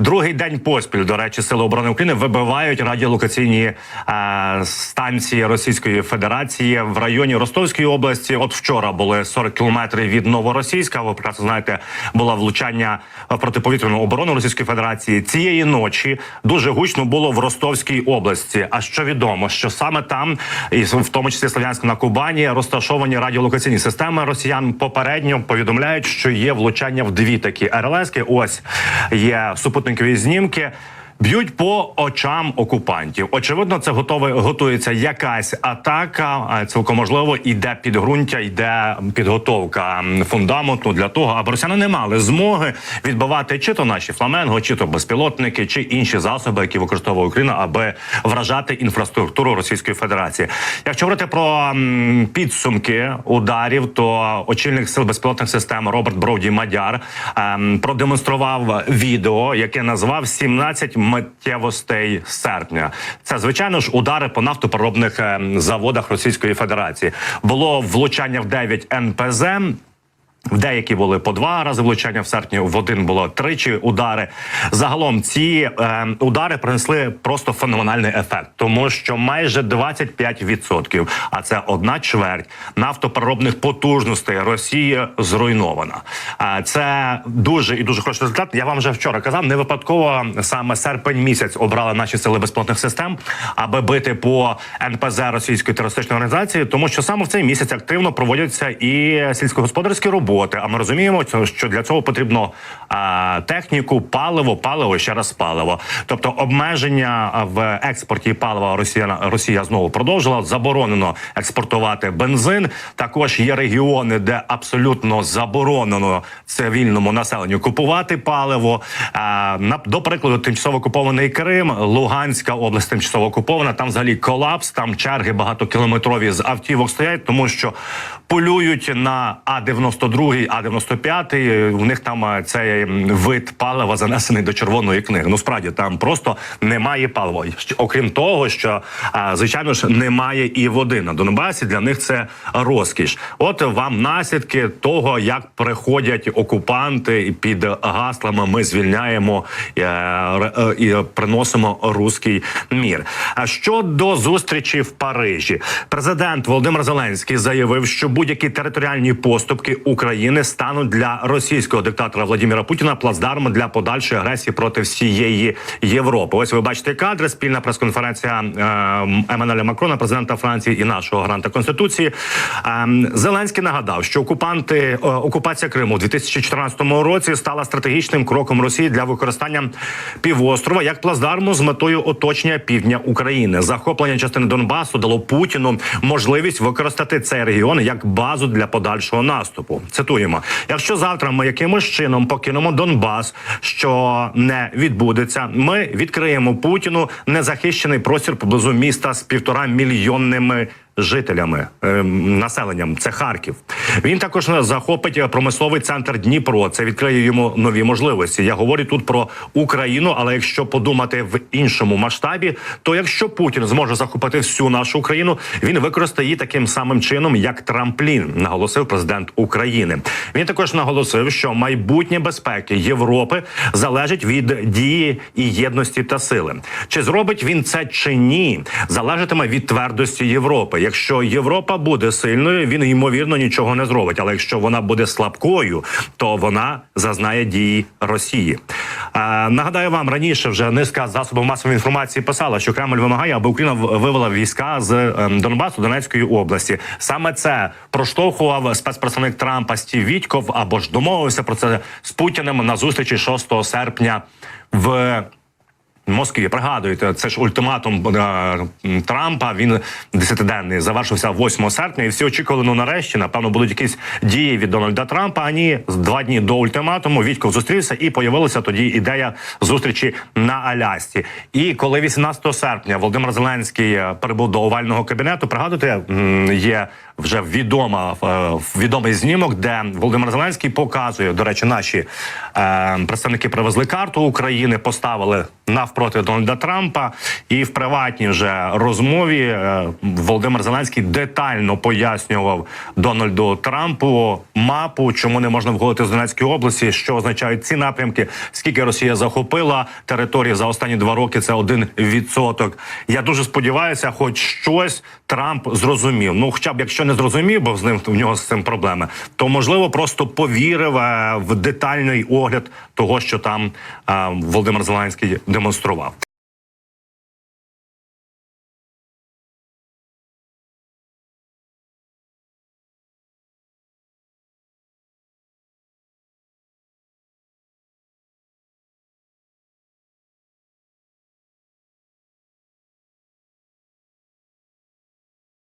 Другий день поспіль, до речі, сили оборони України вибивають радіолокаційні е, станції Російської Федерації в районі Ростовської області. От вчора були 40 кілометрів від Новоросійська. Ви прекрасно знаєте, було влучання в протиповітряну оборону Російської Федерації. Цієї ночі дуже гучно було в Ростовській області. А що відомо, що саме там, і в тому числі Слов'янськ на Кубані, розташовані радіолокаційні системи росіян попередньо повідомляють, що є влучання в дві такі РЛСки. Ось є супутникові знімки. Б'ють по очам окупантів. Очевидно, це готове готується якась атака. Цілком можливо, іде підґрунтя, йде підготовка фундаменту для того, аби росіяни не мали змоги відбивати чи то наші фламенго, чи то безпілотники, чи інші засоби, які використовує Україна, аби вражати інфраструктуру Російської Федерації. Якщо говорити про підсумки ударів, то очільник сил безпілотних систем Роберт Броуді Мадяр ем, продемонстрував відео, яке назвав «17 миттєвостей серпня. Це звичайно ж удари по нафтопереробних ем, заводах Російської Федерації. Було влучання в 9 НПЗ. В деякі були по два рази влучання в серпні, в один було тричі удари. Загалом ці е, удари принесли просто феноменальний ефект, тому що майже 25%, а це одна чверть нафтопереробних потужностей Росії зруйнована. А це дуже і дуже хороший результат. Я вам вже вчора казав, не випадково саме серпень місяць обрали наші сили безпілотних систем, аби бити по НПЗ російської терористичної організації, тому що саме в цей місяць активно проводяться і сільськогосподарські роботи. А ми розуміємо, що- для цього потрібно техніку, паливо, паливо ще раз паливо. Тобто обмеження в експорті палива Росія Росія знову продовжила. Заборонено експортувати бензин. Також є регіони, де абсолютно заборонено цивільному населенню купувати паливо. На до прикладу, тимчасово окупований Крим, Луганська область тимчасово окупована. Там взагалі колапс, там черги багатокілометрові з автівок стоять, тому що полюють на А 92 А 95 У них там е, цей вид палива занесений до червоної книги. Ну справді там просто немає палива. Окрім того, що звичайно ж немає і води на Донбасі. Для них це розкіш. От вам наслідки того, як приходять окупанти під гаслами. Ми звільняємо е, е, і приносимо руський мір. А щодо зустрічі в Парижі, президент Володимир Зеленський заявив, що будь-які територіальні поступки України стануть для російського диктатора Владимира Путіна плацдармом для подальшої агресії проти всієї Європи. Ось ви бачите кадри. Спільна прес-конференція е, Еммануеля Макрона, президента Франції і нашого гранта конституції. Е, Зеленський нагадав, що окупанти е, окупація Криму у 2014 році стала стратегічним кроком Росії для використання півострова як плацдарму з метою оточення півдня України. Захоплення частини Донбасу дало Путіну можливість використати цей регіон як базу для подальшого наступу. Цитуємо: якщо завтра ми якимось чином покинемо Донбас, що не відбудеться, ми відкриємо Путіну незахищений простір поблизу міста з півтора мільйонними. Жителями ем, населенням це Харків. Він також захопить промисловий центр Дніпро. Це відкриє йому нові можливості. Я говорю тут про Україну, але якщо подумати в іншому масштабі, то якщо Путін зможе захопити всю нашу Україну, він використає її таким самим чином, як трамплін, наголосив президент України. Він також наголосив, що майбутнє безпеки Європи залежить від дії і єдності та сили. Чи зробить він це чи ні, залежатиме від твердості Європи. Якщо Європа буде сильною, він ймовірно нічого не зробить. Але якщо вона буде слабкою, то вона зазнає дії Росії. Е, нагадаю вам раніше вже низка засобів масової інформації писала, що Кремль вимагає, аби Україна вивела війська з ем, Донбасу Донецької області. Саме це проштовхував спецпредставник Трампа Стів Вітьков або ж домовився про це з Путіним на зустрічі 6 серпня в. Москві пригадуєте, це ж ультиматум е, Трампа. Він десятиденний завершився 8 серпня, і всі очікували, ну нарешті, напевно, будуть якісь дії від Дональда Трампа. А ні, два дні до ультиматуму Вітьков зустрівся і появилася тоді ідея зустрічі на Алясці. І коли 18 серпня Володимир Зеленський е, прибув до овального кабінету, пригадуєте, є вже відома е, відомий знімок, де Володимир Зеленський показує, до речі, наші представники привезли карту України, поставили навпроти проти Дональда Трампа. І в приватній вже розмові е, Володимир Зеленський детально пояснював Дональду Трампу мапу, чому не можна входити з Донецької області, що означають ці напрямки, скільки Росія захопила території за останні два роки. Це один відсоток. Я дуже сподіваюся, хоч щось Трамп зрозумів. Ну, хоча б якщо не зрозумів, бо з ним в нього з цим проблеми, то можливо просто повірив е, в детальний огляд того, що там е, Володимир Зеленський демонстрував.